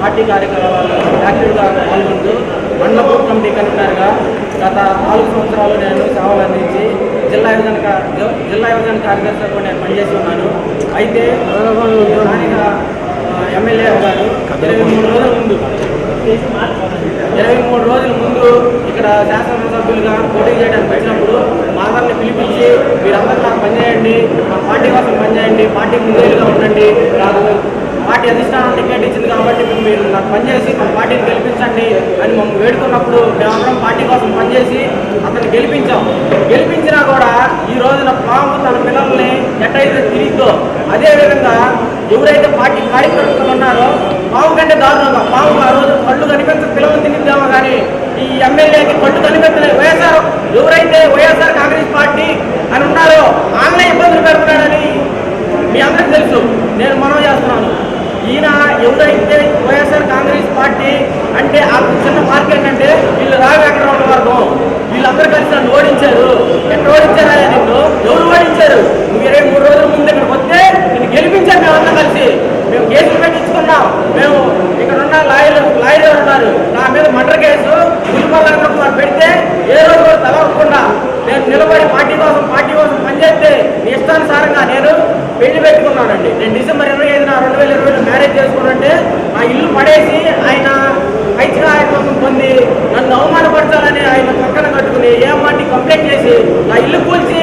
Party కార్యక్రమాలు యాక్టివ్గా పాల్గొంటూ మండల కమిటీ కన్వీనర్గా గత నాలుగు సంవత్సరాలు నేను సేవలు అందించి జిల్లా యువజన జిల్లా యువజన కార్యదర్శిగా కూడా నేను పనిచేసి ఉన్నాను. అయితే స్థానిక ఎమ్మెల్యే గారు ఇరవై మూడు రోజుల ముందు ఇరవై మూడు రోజుల ముందు ఇక్కడ శాసనసభ్యులుగా పోటీ చేయడానికి వచ్చినప్పుడు మాదాన్ని పిలిపించి మీరందరూ నాకు పనిచేయండి మా పార్టీ కోసం పనిచేయండి పార్టీ ముందేలుగా ఉండండి నాకు పార్టీ అధిష్టానం టికెట్ ఇచ్చింది కాబట్టి మీరు- మీరు నాకు పనిచేసి మా పార్టీని గెలిపించండి అని మమ్మల్ని వేడుకున్నప్పుడు మేమందరం పార్టీ కోసం పనిచేసి అతన్ని గెలిపించాం. గెలిపించినా కూడా ఈ రోజున పాము తన పిల్లల్ని ఎట్టయితే తిరిగిందో అదే విధంగా ఎవరైతే పార్టీ కార్యకర్తలు ఉన్నారో పాము కంటే దారుణంగా పాము ఆ రోజు కళ్ళు కనిపించ పిల్లలు తినిద్దామో కానీ ఈ ఎమ్మెల్యేకి కళ్ళు కనిపించలేదు. వైఎస్ఆర్ ఎవరైతే వైఎస్ఆర్ కాంగ్రెస్ పార్టీ అని ఉన్నారో ఆన్లైన్ ఇబ్బందులు పెడుతున్నాడని మీ అందరికీ తెలుసు నేను మనం చేస్తున్నాను ఈయన ఎవరైతే వైఎస్ఆర్ కాంగ్రెస్ పార్టీ అంటే ఆ చిన్న మార్కెట్ అంటే వీళ్ళు రాఘవేంద్రరావు వర్గం. వీళ్ళందరూ కలిసి నన్ను ఓడించారు. ఎక్కడ ఓడించారా నిన్ను? ఎవరు ఓడించారు? నువ్వు ఇరవై మూడు రోజుల ముందు ఇక్కడికి వస్తే నేను గెలిపించారు మేమంతా కలిసి. మేము కేసులు పెట్టించుకున్నాం. మేము ఇక్కడ ఉన్న లాయర్లు లాయర్ ఉన్నారు? నా మీద మర్డర్ కేసు. గురిపల్లంగా పెడితే ఏ రోజు నిలబడి పార్టీ కోసం పార్టీ కోసం పనిచేస్తే నీ ఇష్టానుసారంగా నేను పెళ్ళి పెట్టుకున్నానండి. నేను డిసెంబర్ ఇరవై ఐదున రెండు వేల ఇరవైలో మ్యారేజ్ చేసుకున్నంటే నా ఇల్లు పడేసి ఆయన ఐచ్ఛిక ఆయత్వం పొంది నన్ను అవమానపరచాలని ఆయన పక్కన కట్టుకుని ఏ పార్టీ కంప్లైంట్ చేసి నా ఇల్లు కూల్చి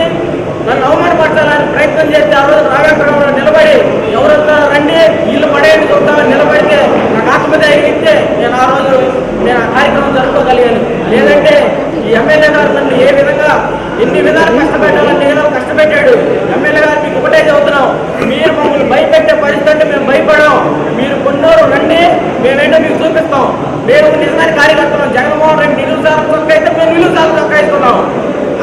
నన్ను అవమానపరచాలని ప్రయత్నం చేస్తే ఆ రోజు రాఘవేంద్రరావు నిలబడి ఎవరంతా రండి ఇల్లు పడేయండి చూద్దామని నిలబడితే నాకు ఆత్మధైర్యం ఇస్తే నేను ఆ రోజు నేను ఆ కార్యక్రమం జరుపుకోగలిగాను. లేదంటే ఈ ఎమ్మెల్యే గారు నన్ను ఏ విధంగా ఎన్ని విధాలు కష్టపెట్టాలని నేను కష్టపెట్టాడు. ఎమ్మెల్యే గారు మీకు ఒకటే చెబుతున్నాం. మీరు మమ్మల్ని భయపెట్టే పరిస్థితి అంటే మేము భయపడాం మీరు కొన్నోరు రండి మేమేంటో మీకు చూపిస్తాం. మేము నిజమైన కార్యకర్తలు జగన్మోహన్ రెడ్డి నిలుసాలు చొక్క అయితే మేము నిలుసాలు చొక్క వేసుకున్నాం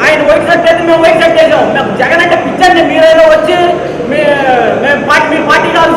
ఆయన వైట్ షర్ట్ అయితే మేము వైట్ షర్ట్ వేసాం. మేము జగన్ అంటే పిచ్చండి. మీరేదో వచ్చి మీ మేము పార్టీ మీ పార్టీ కాదు